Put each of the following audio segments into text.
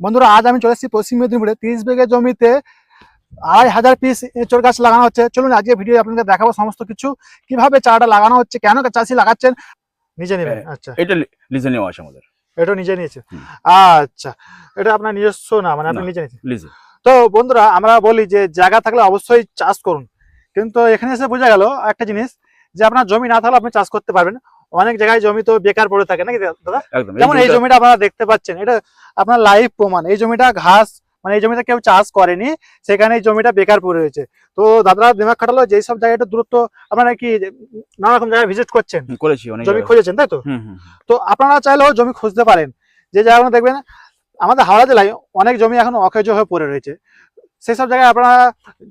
বন্ধুরা আজ আমি চলে এসেছি পশ্চিম মেদিনীপুরে। তিরিশ বিঘে জমিতে আড়াই হাজার পিস এঁচড় গাছ লাগানো হচ্ছে। চলুন আজকে ভিডিও আপনাদের দেখাবো সমস্ত কিছু। কীভাবে চারাটা লাগানো হচ্ছে কেন চাষি লাগাচ্ছেন নিজে নেবেন। হ্যাঁ। আচ্ছা। এটা লিজে নেওয়া আছে আমাদের। এটা নিজে নিয়েছে? আচ্ছা। এটা আপনার নিজস্ব না মানে আপনি নিজে নিয়েছেন? তো বন্ধুরা আমরা বলি যে জায়গা থাকলে অবশ্যই চাষ করুন। কিন্তু এখানে এসে বোঝা গেল একটা জিনিস যে আপনার জমি না থাকলে আপনি চাষ করতে পারবেন। অনেক জায়গায় জমি তো বেকার পড়ে থাকে নাকি দাদা? যেমন এই জমিটা- আপনারা দেখতে পাচ্ছেন এটা আপনার লাইভ প্রমাণ। এই জমিটা ঘাস মানে এই জমিটা কেউ চাষ করেনি সেখানে এই জমিটা বেকার পড়ে রয়েছে। তো দাদারা দিমাগ খাটালো যে সব জায়গায় একটু দূরত্ব আপনারা কি নানা রকম জায়গায় ভিজিট করছেন? করেছি অনেক জমি খুঁজেছেন তাই তো। তো আপনারা চাইলেও জমি খুঁজতে পারেন। যে জায়গাগুলো দেখবেন আমাদের হাওড়া জেলায় অনেক জমি এখন অকেজ হয়ে পড়ে রয়েছে। সেই সব জায়গায় আপনারা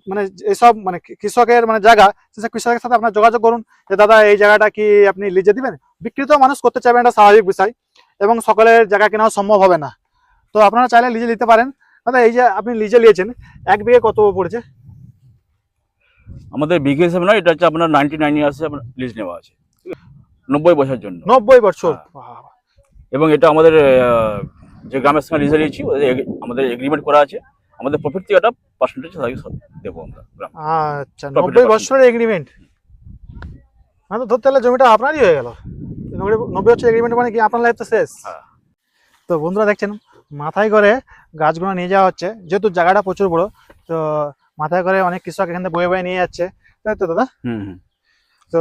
মানে এসব মানে কৃষকের মানে জায়গা সেসব কৃষকের সাথে আপনারা যোগাযোগ করুন যে দাদা এই জায়গাটা কি আপনি লিজে দিবেন? বিকৃত মানুষ করতে চাইবেন এটা স্বাভাবিক বিষয় এবং সকলের জায়গা কেনাও সম্ভব হবে না। তো আপনারা চাইলে লিজে নিতে পারেন। দাদা এই যে আপনি লিজে নিয়েছেন এক বিঘে কত পড়েছে? আমাদের বিঘে হিসাবে নয় এটা হচ্ছে আপনার নাইনটি নাইন ইয়ার্সে আপনার লিজ নেওয়া আছে। নব্বই বছরের জন্য। নব্বই বছর? হ্যাঁ। এবং এটা আমাদের যে গ্রামের সঙ্গে লিজে নিয়েছি আমাদের এগ্রিমেন্ট করা আছে। আমাদের প্রফিট থেকে একটা পার্সেন্টেজ দেবো আমরা আচ্ছা নব্বই বছরের এগ্রিমেন্ট মানে তো গেলে জমিটা আপনারই হয়ে গেল। নব্বই- বছর এগ্রিমেন্ট মানে কি? আপনার লাইফ তো শেষ। হ্যাঁ। তো বন্ধুরা দেখছেন মাথায় করে গাছগুলো নিয়ে যাওয়া হচ্ছে। যেহেতু জায়গাটা প্রচুর বড় তো মাথায় করে অনেক কৃষক এখান থেকে বয়ে বয়ে নিয়ে যাচ্ছে। তাই তো দাদা? তো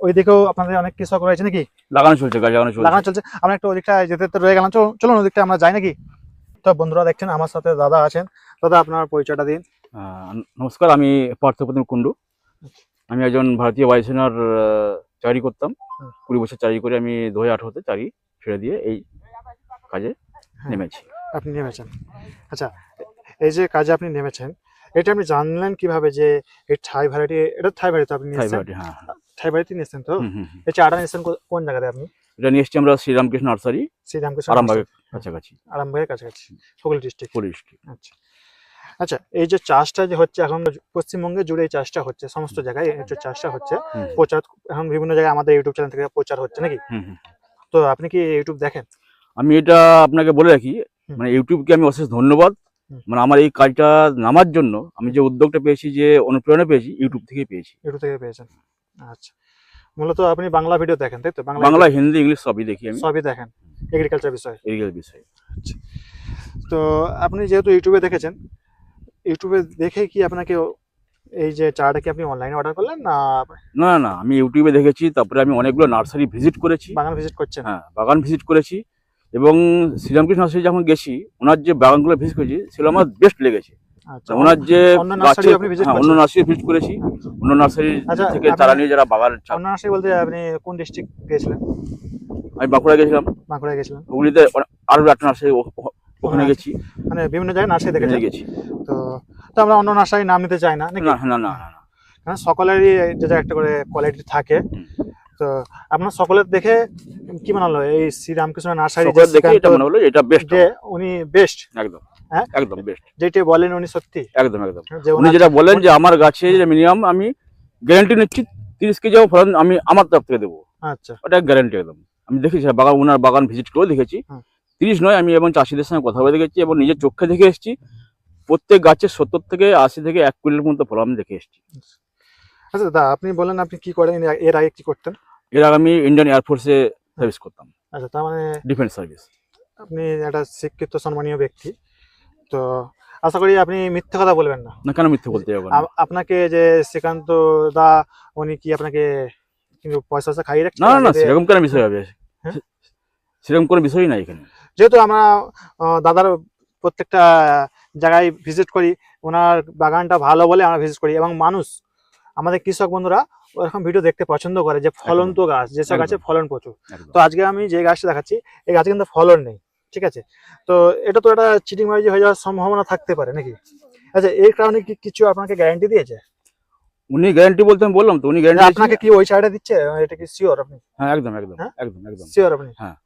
ওই দিকেও আপনাদের অনেক কৃষক রয়েছে নাকি? লাগানো চলছে গাছ লাগানো চলছে। লাগানো চলছে। আমরা একটু ওদিকটা যেতে তো রয়ে গেলাম। চলুন চলুন ওদিকটা আমরা যাই নাকি? তো বন্ধুরা দেখছেন আমার সাথে দাদা আছেন। দাদা আপনার পরিচয়টা দিন। নমস্কার আমি পার্থপ্রতিম কুণ্ডু। আমি একজন ভারতীয় বায়ুসেনার চাকরি করতাম। কুড়ি বছর চাকরি করে আমি দু হাজার আঠারোতে চাকরি ছেড়ে দিয়ে এই কাজে হ্যাঁ। নেমেছি। আপনি নেমেছেন। আচ্ছা এই যে কাজে আপনি নেমেছেন এটা আপনি জানলেন কীভাবে যে এই থাই ভ্যারাইটি এটা থাই ভ্যারাইটি আপনি নিয়েছেন? থাইরয়েড, হ্যাঁ। থাই ভ্যারাইটি নিয়েছেন তো। এই চাটা নিয়েছেন কোন জায়গাতে আপনি? এটা নিয়ে এসছি আমরা শ্রীরামকৃষ্ণ নার্সারি শ্রীরামকৃষ্ণ আরামবাগের কাছাকাছি। আরামবাগের কাছাকাছি হুগলি ডিস্ট্রিক্ট পুলিশ আচ্ছা। আচ্ছা এই যে চাষটা যে হচ্ছে এখন পশ্চিমবঙ্গে জুড়ে এই চাষটা হচ্ছে সমস্ত জায়গায় এই যে চাষটা হচ্ছে প্রচার এখন বিভিন্ন জায়গায় আমাদের ইউটিউব চ্যানেল থেকে প্রচার হচ্ছে নাকি। তো আপনি কি ইউটিউব দেখেন? আমি এটা আপনাকে বলে রাখি। মানে ইউটিউবকে আমি অশেষ ধন্যবাদ। মানে আমার এই কাজটা নামার জন্য আমি যে উদ্যোগটা পেয়েছি যে অনুপ্রেরণা পেয়েছি ইউটিউব থেকে পেয়েছি। ইউটিউব থেকে পেয়েছেন। আচ্ছা। মূলত আপনি বাংলা ভিডিও দেখেন তাই তো? বাংলা বাংলা হিন্দি ইংলিশ সবই দেখি আমি। সবই দেখেন এগ্রিকালচার বিষয়ে। এই বিষয়ে। তো আপনি যেহেতু ইউটিউবে দেখেছেন ইউটিউবে দেখে কি আপনাকে এই যে চাটা কি আপনি অনলাইনে অর্ডার করলেন না? না না আমি ইউটিউবে দেখেছি তারপরে আমি অনেকগুলো নার্সারি ভিজিট করেছি। বাগান ভিজিট করছেন? হ্যাঁ বাগান ভিজিট করেছি। এবং শ্রীরামকৃষ্ণ নার্সারি যখন গেছি ওনার যে বাগানগুলো ভিজিট করেছি সেগুলো আমার বেস্ট লেগেছে। ওনার যে অন্য নার্সারি আপনি হ্যাঁ, অন্য নার্সারি ভিজিট করেছি। অন্য নার্সারি আচ্ছা, থেকে চারা নিয়ে যারা বাগান অন্য নার্সারি বলতে আপনি কোন ডিস্ট্রিক্ট গেছিলেন আমি বাঁকুড়া গেছিলাম হুগলিতে আরও একটা নার্সারি ওখানে আচ্ছা। গেছি। মানে বিভিন্ন জায়গায় নার্সারি গেছি। তো তো আমরা অন্য নার্সারি নাম নিতে চাই না না না না সকলেরই যে একটা করে কোয়ালিটি থাকে। তো আপনার সকলের দেখে কি মনে হলো এই শ্রীরামকৃষ্ণ নার্সারি দেখে এটা মনে হলো এটা বেস্ট যে উনি বেস্ট একদম। হ্যাঁ? একদম বেস্ট যেটি বলেন উনি সত্যি। একদম একদম। উনি যেটা বলেন যে আমার গাছে মিনিমাম আমি গ্যারান্টি নিচ্ছি তিরিশ কেজি ফলন আমি আমার তরফ থেকে দেবো। আচ্ছা। ওটা গ্যারান্টি একদম। আমি দেখেছি বাগান ওনার বাগান ভিজিট করেও দেখেছি। তিরিশ নয় আমি এবং চাষিদের সঙ্গে কথা বলে দেখেছি এবং নিজের চোখে দেখে এসেছি। প্রত্যেক গাছের সত্তর থেকে আশি থেকে এক কুইন্টাল পর্যন্ত ফলন আমি দেখে এসেছি। আচ্ছা দাদা আপনি বলেন আপনি কি করেন? এর- এর আগে কি করতেন? এর আগে আমি ইন্ডিয়ান এয়ারফোর্সে সার্ভিস করতাম। আচ্ছা তার মানে ডিফেন্স সার্ভিস। আপনি একটা শিক্ষিত সম্মানীয় ব্যক্তি। তো আশা করি আপনি মিথ্যে কথা বলবেন না। না কেন মিথ্যে বলতে যাব না? আপ- আপনাকে যে শ্রীকান্ত দা উনি কি আপনাকে কিন্তু পয়সা পয়সা খাইয়ে রাখছে না না সেরকম কেন বিষয় হবে। হ্যাঁ? সেরকম কোনো বিষয়ই নাই এখানে। যেহেতু আমরা দাদার প্রত্যেকটা জায়গায় ভিজিট করি ওনার বাগানটা ভালো বলে আমরা ভিজিট করি এবং মানুষ আমাদের কৃষক বন্ধুরা ওরকম ভিডিও দেখতে পছন্দ করে যে ফলন্ত গাছ যেসব। গাছে ফলন প্রচুর। তো আজকে আমি যে গাছটা দেখাচ্ছি এই গাছে কিন্তু ফলন নেই ঠিক আছে? তো এটা তো একটা চিটিং বাজি হয়ে যাওয়ার সম্ভাবনা থাকতে পারে নাকি? আচ্ছা এর কারণে কি কিছু আপনাকে গ্যারান্টি দিয়েছে? উনি গ্যারান্টি বলতে আমি বললাম তো উনি গ্যারান্টি আপনাকে কি ওই সাইডে দিচ্ছে? এটা কি শিওর আপনি? হ্যাঁ একদম একদম হ্যাঁ? একদম একদম। শিওর আপনি? হ্যাঁ।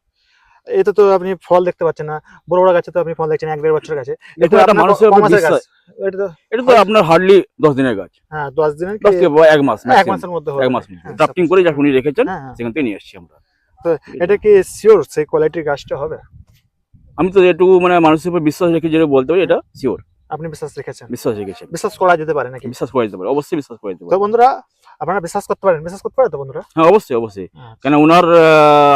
এটা তো আপনি ফল দেখতে পাচ্ছেন না বড় বড় গাছে তো আপনি ফল দেখছেন এক দেড় বছর গাছে দেখুন একটা মানুষের ক- উপর কমাসের গাছ? বিশ্বাস এটা তো এটা তো আপনার হার্ডলি দশ দিনের গাছ। হ্যাঁ দশ দিনের দশ এক মাস এক মাসের মধ্যে এক মাস ড্রাফটিং করে যা উনি রেখেছেন হ্যাঁ, হ্যাঁ। সেখান থেকে নিয়ে এসেছি আমরা। তো এটা কি শিওর সেই কোয়ালিটির গাছটা হবে? আমি তো এটুকু মানে মানুষের উপর বিশ্বাস রেখে যেটা বলতে পারি এটা শিওর আপনি বিশ্বাস রেখেছেন? বিশ্বাস রেখেছি আমি। বিশ্বাস করা যেতে পারে নাকি? বিশ্বাস করে দিতে পারি অবশ্যই বিশ্বাস করে দিতে তো পারি বন্ধুরা আপনারা বিশ্বাস করতে পারেন? বিশ্বাস করতে পারেন তো বন্ধুরা? হ্যাঁ অবশ্যই অবশ্যই। আচ্ছা। কেন ওনার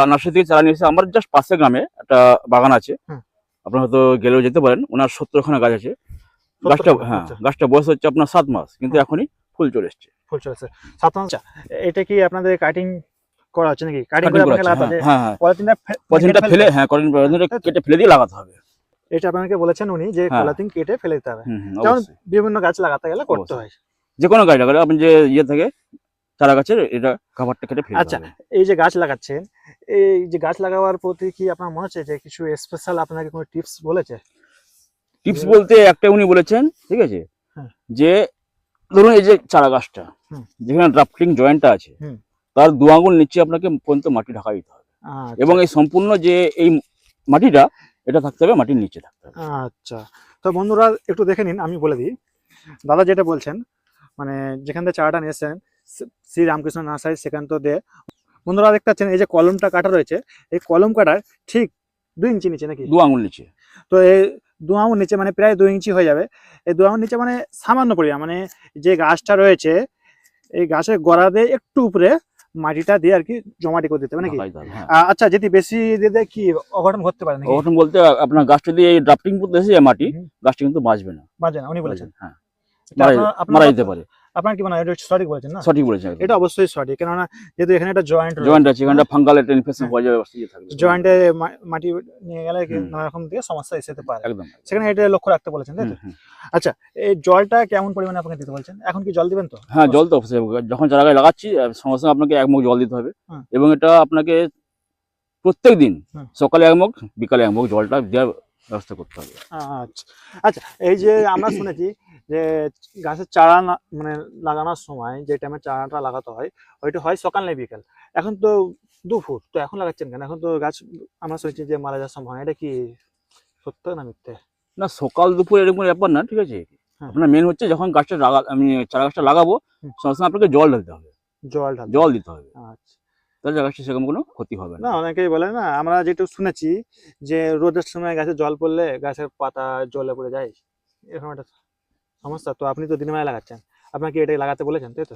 নার্সারি থেকে চারা নিয়ে এসে আমার জাস্ট পাশে গ্রামে একটা বাগান আছে। আপনারা হয়তো গেলেও যেতে পারেন। ওনার সত্তরখানা গাছ আছে। গাছটা হ্যাঁ আচ্ছা। গাছটা বয়স হচ্ছে আপনার সাত মাস কিন্তু এখনই ফুল চলে এসছে। ফুল চলেছে সাধারণত আচ্ছা, এটা কি আপনাদের কাটিং করা হচ্ছে নাকি? কাটিং করে আপনাকে লাগাতে হবে হ্যাঁ হ্যাঁ। পলিথিনটা পলিথিনটা ফেলে হ্যাঁ করেন পলিথিনটা কেটে ফেলে দিয়ে লাগাতে হবে। এটা আপনাকে বলেছেন উনি যে হ্যাঁ। পলিথিন কেটে ফেলে দিতে হবে। অবশ্যই। বিভিন্ন গাছ লাগাতে গেলে করতে। হয়। যে কোনো গাছ লাগালে আপনি যে ইয়ে থেকে চারা গাছের এটা খাবারটা ফেলে আচ্ছা। এই যে গাছ লাগাচ্ছেন এই যে গাছ লাগাবার প্রতি কি আপনার মনে হচ্ছে যে কিছু স্পেশাল আপনাকে কোনো টিপস বলেছে? টিপস বলতে একটা উনি বলেছেন ঠিক আছে? হ্যাঁ। যে ধরুন এই যে চারা গাছটা। যেখানে ড্রাফটিং জয়েন্টটা আছে তার দু আঙুল নিচে আপনাকে পর্যন্ত মাটি ঢাকা দিতে হবে। আচ্ছা, এবং এই সম্পূর্ণ যে এই মাটিটা এটা থাকতে হবে মাটির নিচে থাকতে হবে। আচ্ছা। তো বন্ধুরা একটু দেখে নিন আমি বলে দিই। দাদা যেটা বলছেন মানে যেখান থেকে চারাটা নিয়েছেন শ্রী- রামকৃষ্ণ নার্সারি সেখান তো দিয়ে বন্ধুরা দেখতে পাচ্ছেন এই যে কলমটা কাটা রয়েছে এই কলম কাটার ঠিক দুই ইঞ্চি নিচে নাকি? দু আঙুল নিচে। তো এই দু আঙুল নিচে মানে প্রায় দুই ইঞ্চি হয়ে যাবে। এই দু আঙুল নিচে মানে সামান্য পরিমাণ মানে যে গাছটা রয়েছে এই গাছের গোড়া দিয়ে একটু উপরে মাটিটা দিয়ে আর কি জমাটি করে দিতে হবে নাকি? হ্যাঁ। আচ্ছা যদি বেশি দিয়ে দেয় কি অঘটন ঘটতে পারে নাকি? অঘটন বলতে আপনার গাছটা দিয়ে ড্রাফটিং করতে এসে মাটি গাছটা কিন্তু বাঁচবে না। বাজে না উনি বলেছেন। হ্যাঁ। মারা যেতে পারে। আপনার কি মনে হয়? এটা সঠিক বলেছেন না? সঠিক বলেছেন এটা অবশ্যই সঠিক। কেননা যেহেতু এখানে একটা জয়েন্ট জয়েন্ট আছে এখানটা ফাঙ্গাল একটা ইনফেকশন হ্যাঁ। যাবে ইয়ে থাকবে। জয়েন্টে মাটি নিয়ে গেলে কি নানা রকম দিয়ে সমস্যা এসে যেতে পারে। একদম সেখানে এটা লক্ষ্য রাখতে বলেছেন তাই তো? হুম। এই জলটা কেমন পরিমাণে আপনাকে দিতে বলছেন? এখন কি জল দিবেন তো? হ্যাঁ জল তো অবশ্যই। যখন চারা গাছ লাগাচ্ছি সঙ্গে সঙ্গে আপনাকে এক মুখ জল দিতে হবে। এবং এটা আপনাকে প্রত্যেক দিন সকালে এক মুখ বিকালে এক মুখ জলটা দেওয়ার ব্যবস্থা করতে হবে। আচ্ছা আচ্ছা এই যে আমরা শুনেছি যে গাছের চারা না- মানে লাগানোর সময় যে টাইমে চারাটা লাগাতে হয় ওইটা হয় সকাল নেই বিকাল। এখন তো দুপুর তো এখন লাগাচ্ছেন কেন? এখন তো গাছ আমরা শুনেছি যে মারা যাওয়ার সম্ভাবনা এটা কি সত্য না মিথ্যে? না সকাল দুপুর এরকম ব্যাপার না ঠিক আছে? হ্যাঁ। আপনার মেন হচ্ছে যখন গাছটা লাগা আমি চারা গাছটা লাগাবো। সঙ্গে সঙ্গে আপনাকে জল ঢালতে হবে। জল জল দিতে হবে। আচ্ছা। তাহলে গাছটা সেরকম কোনো ক্ষতি হবে না। অনেকেই বলে না আমরা যেটুকু শুনেছি যে রোদের সময় গাছে জল পড়লে গাছের পাতা জলে পড়ে যায় এরকম একটা সমস্যা। তো আপনি তো দিনের বেলায় লাগাচ্ছেন আপনাকে এটা লাগাতে বলেছেন তাই তো?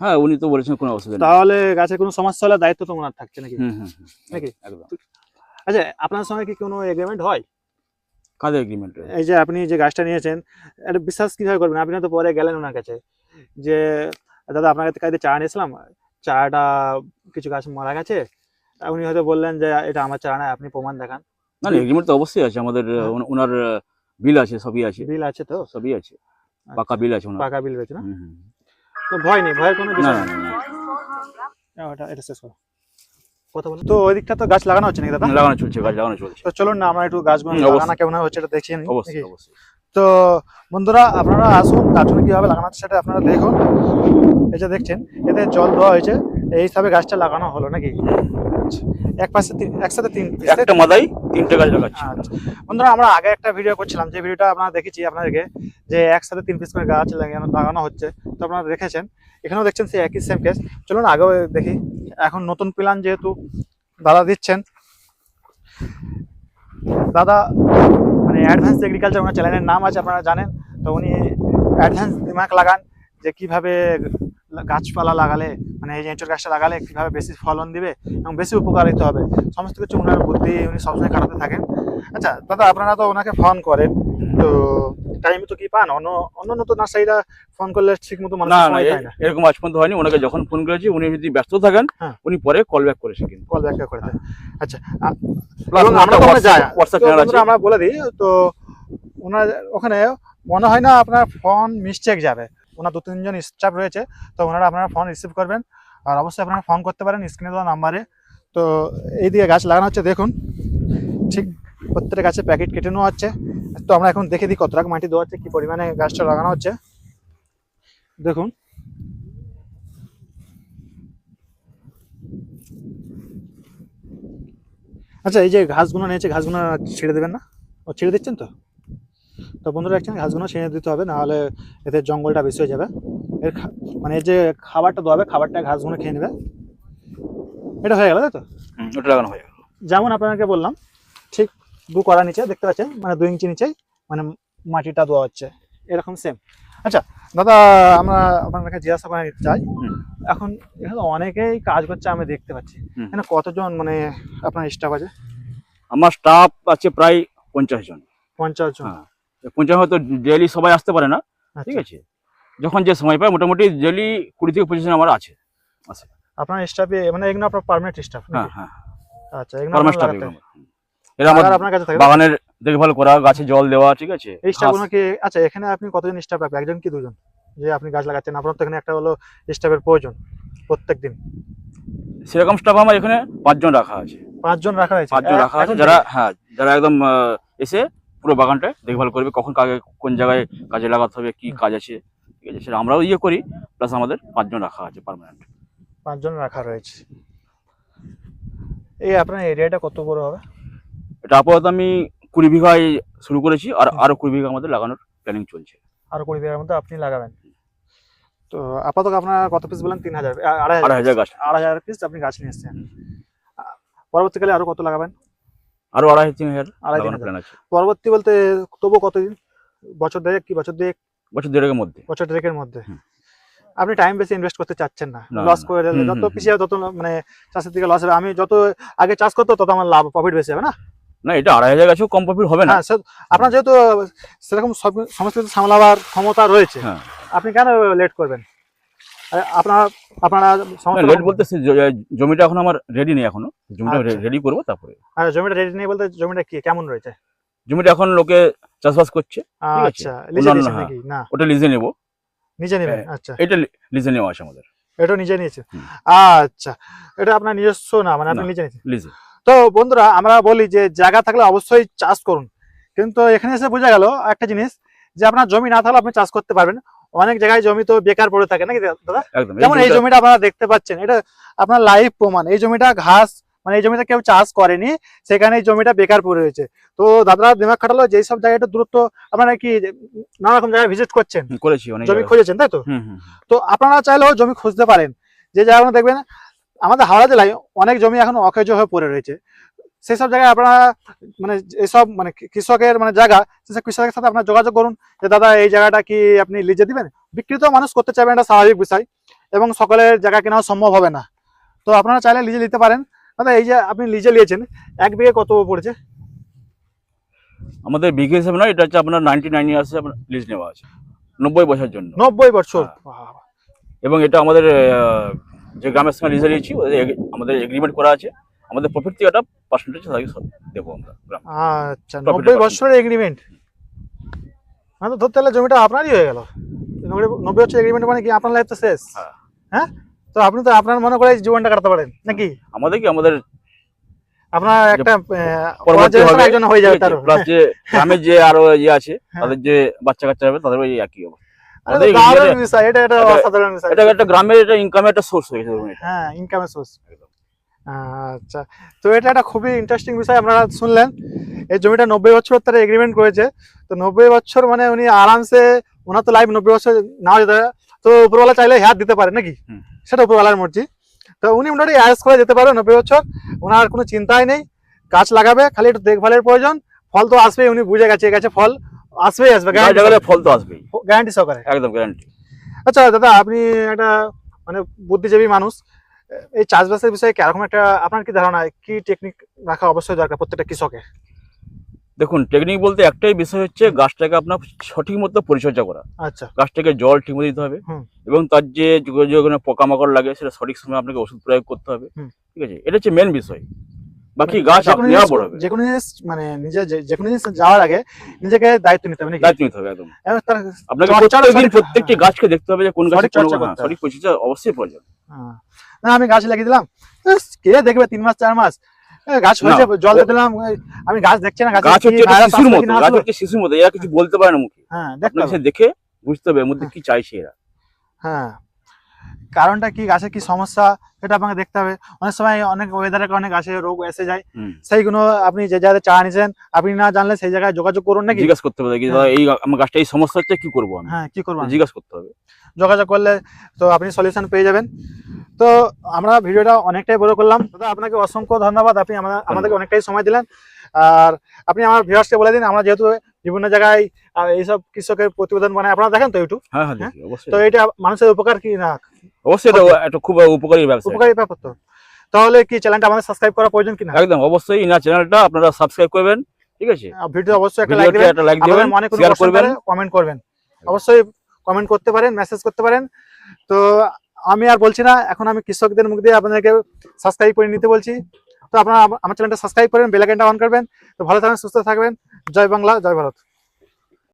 হ্যাঁ উনি তো বলেছেন কোনো অসুবিধা তাহলে গাছের কোনো সমস্যা হলে দায়িত্ব তো ওনার থাকছে নাকি। নাকি? একদম। আচ্ছা আপনার সঙ্গে কি কোনো এগ্রিমেন্ট হয়? কাদের এগ্রিমেন্ট এই যে আপনি যে গাছটা নিয়েছেন এটা বিশ্বাস কীভাবে করবেন? আপনি তো পরে গেলেন ওনার কাছে যে দাদা আপনার কাছে চারা নিয়েছিলাম চারাটা কিছু গাছ মারা গেছে উনি হয়তো বললেন যে এটা আমার চারা না আপনি প্রমাণ দেখান। না এগ্রিমেন্ট তো অবশ্যই আছে আমাদের হ্যাঁ। ওনার বিল আছে সবই আছে। বিল আছে তো? সবই আছে। পাকা বিল আছে পাকা বিল রয়েছে না। তো ভয় নেই ভয়ের কোনো বিষয় না। হ্যাঁ, ওটা এটা শেষ করো। কথা বলুন তো ওই দিকটা তো গাছ লাগানো হচ্ছে নাকি দাদা? লাগানো চলছে গাছ লাগানো চলছে। তো চলুন না আমরা একটু গাছগুলো লাগানো কেমন হচ্ছে এটা দেখিয়ে নিই অবশ্যই অবশ্যই। তো বন্ধুরা আপনারা আসুন গাছগুলো কীভাবে লাগানো হচ্ছে সেটা আপনারা দেখুন। এই যে দেখছেন এতে জল দেওয়া হয়েছে। এই হিসাবে গাছটা লাগানো হলো নাকি? আচ্ছা, এক পাশে একসাথে তিন একটা মাদাই তিনটে গাছ লাগাচ্ছি। আচ্ছা বন্ধুরা আমরা আগে একটা ভিডিও করছিলাম যে ভিডিওটা আপনারা দেখেছি আপনাদেরকে যে একসাথে তিন পিস করে গাছ লাগানো লাগানো হচ্ছে। তো আপনারা দেখেছেন এখানেও দেখছেন সেই একই সেম কেস চলুন আগেও দেখি এখন নতুন প্ল্যান যেহেতু দাদা দিচ্ছেন। দাদা অ্যাডভান্স এগ্রিকালচার ওনার চ্যানেলের নাম আছে, আপনারা জানেন। তো উনি অ্যাডভান্স দিমাগ লাগান যে কীভাবে গাছপালা লাগালে মানে এই এঁচড় গাছটা লাগালে কীভাবে বেশি ফলন দিবে এবং বেশি উপকারিত হবে। সমস্ত কিছু ওনার বুদ্ধি উনি সবসময় কাটাতে থাকেন। আচ্ছা দাদা, আপনারা তো ওনাকে ফোন করেন। তো টাইম তো কি পান? অন্য অন্য নতুন নার্সারিরা ফোন করলে ঠিক মতো না না এরকম আজ পর্যন্ত হয়নি। ওনাকে যখন ফোন করেছি উনি যদি ব্যস্ত থাকেন হ্যাঁ। উনি পরে কল ব্যাক করেছেন কিন্তু কল ব্যাক করে দেয় আচ্ছা আ- Plus এবং আমরা যাই তো। বন্ধুরা আমরা বলে দিই তো ওনার ওখানে মনে হয় না আপনার ফোন মিসটেক যাবে। ওনার দু তিনজন স্টাফ রয়েছে তো ওনারা আপনারা ফোন রিসিভ করবেন। আর অবশ্যই আপনারা ফোন করতে পারেন স্ক্রিনে দেওয়া নাম্বারে তো এই দিকে গাছ লাগানো হচ্ছে দেখুন। ঠিক প্রত্যেকটা গাছে প্যাকেট কেটে নেওয়া হচ্ছে। তো আমরা এখন দেখে দিই কত টাকা মাটি দেওয়া হচ্ছে কি পরিমাণে গাছটা লাগানো হচ্ছে। দেখুন। আচ্ছা এই যে ঘাসগুলো নিয়েছে ঘাসগুলো ছেড়ে দেবেন না? ও ছেড়ে দিচ্ছেন তো? তো বন্ধুরা দেখছেন ঘাসগুলো ছেড়ে দিতে হবে নাহলে এতে জঙ্গলটা বেশি হয়ে যাবে। এর মানে এর যে খাবারটা দেওয়া হবে খাবারটা ঘাসগুলো খেয়ে নেবে। এটা হয়ে গেল তাই তো? ওটা লাগানো হয়ে গেল। যেমন আপনাকে বললাম ঠিক দু করা নিচে দেখতে পাচ্ছেন? মানে দু ইঞ্চি নিচেই মানে মাটিটা দেওয়া হচ্ছে। এরকম সেম আচ্ছা দাদা আমরা আপনার কাছে জিজ্ঞাসা করে নিতে চাই এখন এখানে অনেকেই কাজ করছে আমি দেখতে পাচ্ছি। এখানে কতজন মানে আপনার স্টাফ আছে? আমার স্টাফ আছে প্রায় পঞ্চাশ জন। পঞ্চাশ জন। হ্যাঁ। পঞ্চাশ হয়তো ডেলি সবাই আসতে পারে না। আচ্ছা। ঠিক আছে? যখন যে সময় পায় মোটামুটি ডেলি কুড়ি থেকে পঁচিশ জন আমার আছে। আছে আপনার স্টাফে মানে এগুলো আপনার পার্মানেন্ট স্টাফ হ্যাঁ হ্যাঁ। আচ্ছা এগুলো এরা আমার আপনার কাছে থাকে বাগানের দেখভাল করা গাছে জল দেওয়া ঠিক আছে? এই স্টাফগুলো কি আচ্ছা এখানে আপনি কতজন স্টাফ রাখবেন? একজন কি দুজন? যে আপনি গাছ লাগাচ্ছেন আপনার তো এখানে একটা হলো স্টাফের প্রয়োজন প্রত্যেক দিন সেরকম স্টাফ আমার এখানে পাঁচজন রাখা আছে। পাঁচজন রাখা হয়েছে পাঁচজন রাখা আছে যারা হ্যাঁ যারা একদম এসে পুরো বাগানটা দেখভাল করবে কখন কাকে কোন জায়গায় কাজে লাগাতে হবে কি কাজ আছে ঠিক আছে? সেটা আমরাও ইয়ে করি প্লাস আমাদের পাঁচজন রাখা আছে পার্মানেন্ট পাঁচজন রাখা রয়েছে। এই আপনার এরিয়াটা কত বড় হবে? এটা আপাতত আমি কুড়ি বিঘায় শুরু করেছি আর আরও কুড়ি বিঘা আমাদের লাগানোর প্ল্যানিং চলছে। আরও কুড়ি বিঘার মধ্যে আপনি লাগাবেন? তো আপাতত আপনার কত পিস বলেন? তিন হাজার আড়াই হাজার গাছ। আড়াই হাজার পিস আপনি গাছ নিয়ে এসছেন। পরবর্তীকালে আরও কত লাগাবেন? আরও আড়াই তিন হাজার আড়াই তিন হাজার। প্ল্যান আছে। পরবর্তী বলতে তবু কতদিন? বছর দেড়েক কি? বছর দেড়েক? বছর দেড়েকের মধ্যে। বছর দেড়েকের মধ্যে। আপনি টাইম বেশি ইনভেস্ট করতে চাচ্ছেন না। লস করে যত। পিছিয়ে তত মানে চাষের দিকে লস হবে আমি যত আগে চাষ করতো তত আমার লাভ প্রফিট বেশি হবে না? না এটা আড়াই হাজার গাছেও কম প্রফিট হবে না। হ্যাঁ আপনার যেহেতু সেরকম সমস্ত কিছু সামলাবার ক্ষমতা রয়েছে হ্যাঁ। আপনি কেন লেট করবেন? আপনার আপনারা লেট বলতে জমিটা এখন আমার রেডি নেই এখনও। জমিটা আচ্ছা। রেডি করব তারপরে। জমিটা রেডি নেই বলতে জমিটা কি কেমন রয়েছে? জমিটা এখন লোকে চাষবাস করছে আচ্ছা হ্যাঁ। না। ওটা লিজে নেব। নিজে নেবেন হ্যাঁ। আচ্ছা। এটা লিজে নেওয়া আছে আমাদের। এটা নিজে নিয়েছে আচ্ছা এটা আপনার নিজস্ব না মানে আপনি নিজে নিয়েছেন? লিজে তো বন্ধুরা আমরা বলি যে জায়গা থাকলে অবশ্যই চাষ করুন। কিন্তু এখানে এসে বোঝা গেল একটা জিনিস যে আপনার জমি না থাকলে আপনি চাষ করতে পারবেন। অনেক জায়গায় জমি তো বেকার পড়ে থাকে নাকি দাদা? যেমন এই জমিটা- আপনারা দেখতে পাচ্ছেন এটা আপনার লাইভ প্রমাণ। এই জমিটা ঘাস মানে এই জমিটা কেউ চাষ করেনি সেখানে এই জমিটা বেকার পড়ে রয়েছে। তো দাদারা দিমাগ খাটালো যেই সব জায়গাটা দূরত্ব আপনারা কি নানা রকম জায়গায় ভিজিট করছেন? করেছি জমি খুঁজেছেন তাই তো? তো আপনারা চাইলেও জমি খুঁজতে পারেন। যে জায়গাগুলো দেখবেন আমাদের হাওড়া জেলায় অনেক জমি এখন অকেজ হয়ে পড়ে রয়েছে। সেই সব জায়গায় আপনারা মানে এসব মানে কৃষকের মানে জায়গা সেসব কৃষকের সাথে আপনার যোগাযোগ করুন যে দাদা এই জায়গাটা কি আপনি লিজে দিবেন? বিকৃত মানুষ করতে চাইবেন এটা স্বাভাবিক বিষয় এবং সকলের জায়গা কেনাও সম্ভব হবে না। তো আপনারা চাইলে লিজে নিতে পারেন। দাদা এই যে আপনি লিজে নিয়েছেন এক বিঘে কত পড়েছে? আমাদের বিঘে হিসেবে নয় এটা হচ্ছে আপনার নাইনটি নাইন ইয়ার্সে আপনার লিজ নেওয়া আছে। নব্বই বছর জন্য। নব্বই বছর। হ্যাঁ। এবং এটা আমাদের যে গ্রামের সঙ্গে লিজে নিয়েছি আমাদের এগ্রিমেন্ট করা আছে। আমাদের প্রফিট থেকে একটা পার্সেন্টেজ তাদেরকে দেবো আমরা আচ্ছা নব্বই বছরের এগ্রিমেন্ট মানে তো ধরতে গেলে জমিটা আপনারই হয়ে গেল। নব্বই- বছর এগ্রিমেন্ট মানে কি আপনার লাইফ তো শেষ? হ্যাঁ। হ্যাঁ? তো আপনি তো আপনার মনে করে জীবনটা কাটাতে পারেন নাকি? আমাদের কি আমাদের আপনার একটা একজন হয়ে যাবে তার। প্লাস যে গ্রামের যে আরও ইয়ে আছে হ্যাঁ। তাদের যে বাচ্চা কাচ্চা হবে তাদের ওই একই অবস্থা। বিষয় এটা এটা এটা- অসাধারণ বিষয়। এটা একটা গ্রামের এটা ইনকামের একটা সোর্স হয়ে গেছে হ্যাঁ ইনকামের সোর্স আচ্ছা তো এটা একটা খুবই ইন্টারেস্টিং বিষয় আপনারা শুনলেন। এই জমিটা নব্বই বছর তারা এগ্রিমেন্ট করেছে। তো নব্বই বছর মানে উনি আরামসে ওনার তো লাইফ নব্বই বছর নাও যেতে পারে। তো উপরওয়ালা চাইলে হাত দিতে পারে নাকি? সেটা উপরওয়ালার মর্জি। তো উনি মোটামুটি করে যেতে পারে নব্বই বছর। ওনার কোনো চিন্তাই নেই। গাছ লাগাবে খালি একটু দেখভালের প্রয়োজন। ফল তো আসবেই উনি বুঝে গেছে গাছে ফল। আসবেই আসবে যা জায়গায় ফল তো আসবেই। গ্যারান্টি সহকারে। একদম গ্যারান্টি আচ্ছা দাদা আপনি একটা মানে বুদ্ধিজীবী মানুষ এই চাষবাসের বিষয়ে কীরকম একটা আপনার কি ধারণা কি টেকনিক রাখা অবশ্যই দরকার প্রত্যেকটা কৃষকের? দেখুন টেকনিক বলতে একটাই বিষয় হচ্ছে গাছটাকে আপনার সঠিক মতো পরিচর্যা করা। আচ্ছা। গাছটাকে জল ঠিক মতো দিতে হবে। এবং তার যে পোকামাকড় লাগে সেটা সঠিক সময় আপনাকে ওষুধ প্রয়োগ করতে হবে। ঠিক আছে? এটা হচ্ছে মেন বিষয়। বাকি গাছ আপনি জিনিস- বড় হবে। যে কোনো জিনিস মানে নিজে যে- কোনো জিনিস যাওয়ার আগে নিজেকে দায়িত্ব নিতে হবে দায়িত্ব নিতে হবে একদম। আপনাকে সঠিক- প্রত্যেকটি গাছকে দেখতে হবে যে কোন গাছে সঠিক হ্যাঁ, পরিচর্যা অবশ্যই প্রয়োজন। হ্যাঁ। না আমি গাছ লাগিয়ে দিলাম। কে দেখবে তিন মাস চার মাস? গাছ হয়েছে জল দিলাম আমি গাছ দেখছি না গাছ হচ্ছে শিশুর মতো গাছ হচ্ছে শিশুর মতো এরা কিছু বলতে পারে না মুখে। হ্যাঁ দেখে বুঝতে হবে এর মধ্যে কি চাইছে এরা। হ্যাঁ। কারণটা কি? গাছের কি সমস্যা? সেটা আপনাকে দেখতে হবে। অনেক সময় অনেক ওয়েদারের কারণে গাছে রোগ এসে যায়। সেইগুলো আপনি যে জায়গায় চা নিছেন আপনি না জানলে সেই জায়গায় যোগাযোগ করুন নাকি? জিজ্ঞাসা করতে হবে। কি এই আমার গাছটা এই সমস্যা হচ্ছে কি করব হ্যাঁ কি করবেন জিজ্ঞাসা করতে হবে। যোগাযোগ করলে তো আপনি সলিউশন পেয়ে যাবেন। তো আমরা ভিডিওটা অনেকটাই বড় করলাম। দাদা আপনাকে অসংখ্য ধন্যবাদ। আপনি আমা- আমাদেরকে অনেকটাই সময় দিলেন। আর আপনি আমার ভিউয়ার্সকে বলে দিন আমরা যেহেতু বিভিন্ন জায়গায় এইসব কৃষকের প্রতিবেদন মানে আপনারা দেখেন তো ইউটিউব হ্যাঁ হ্যাঁ তো এটা মানুষের উপকার কি না? অবশ্যই এটা একটা খুব উপকারী ব্যবসা উপকারী ব্যাপার তো। তাহলে কি চ্যানেলটা আমাদের সাবস্ক্রাইব করা প্রয়োজন কিনা? একদম অবশ্যই ইনার চ্যানেলটা আপনারা সাবস্ক্রাইব করবেন ঠিক আছে? ভিডিও অবশ্যই একটা লাইক দিবেন একটা লাইক দিবেন। মনে শেয়ার করবেন। কমেন্ট করবেন। অবশ্যই কমেন্ট করতে পারেন মেসেজ করতে পারেন। তো আমি আর বলছি না এখন আমি কৃষকদের মুখ দিয়ে আপনাদেরকে সাবস্ক্রাইব করে নিতে বলছি। তো আপনারা আমা- আমার চ্যানেলটা সাবস্ক্রাইব করেন বেল আইকনটা অন করবেন। তো ভালো থাকবেন সুস্থ থাকবেন। জয় বাংলা জয় ভারত।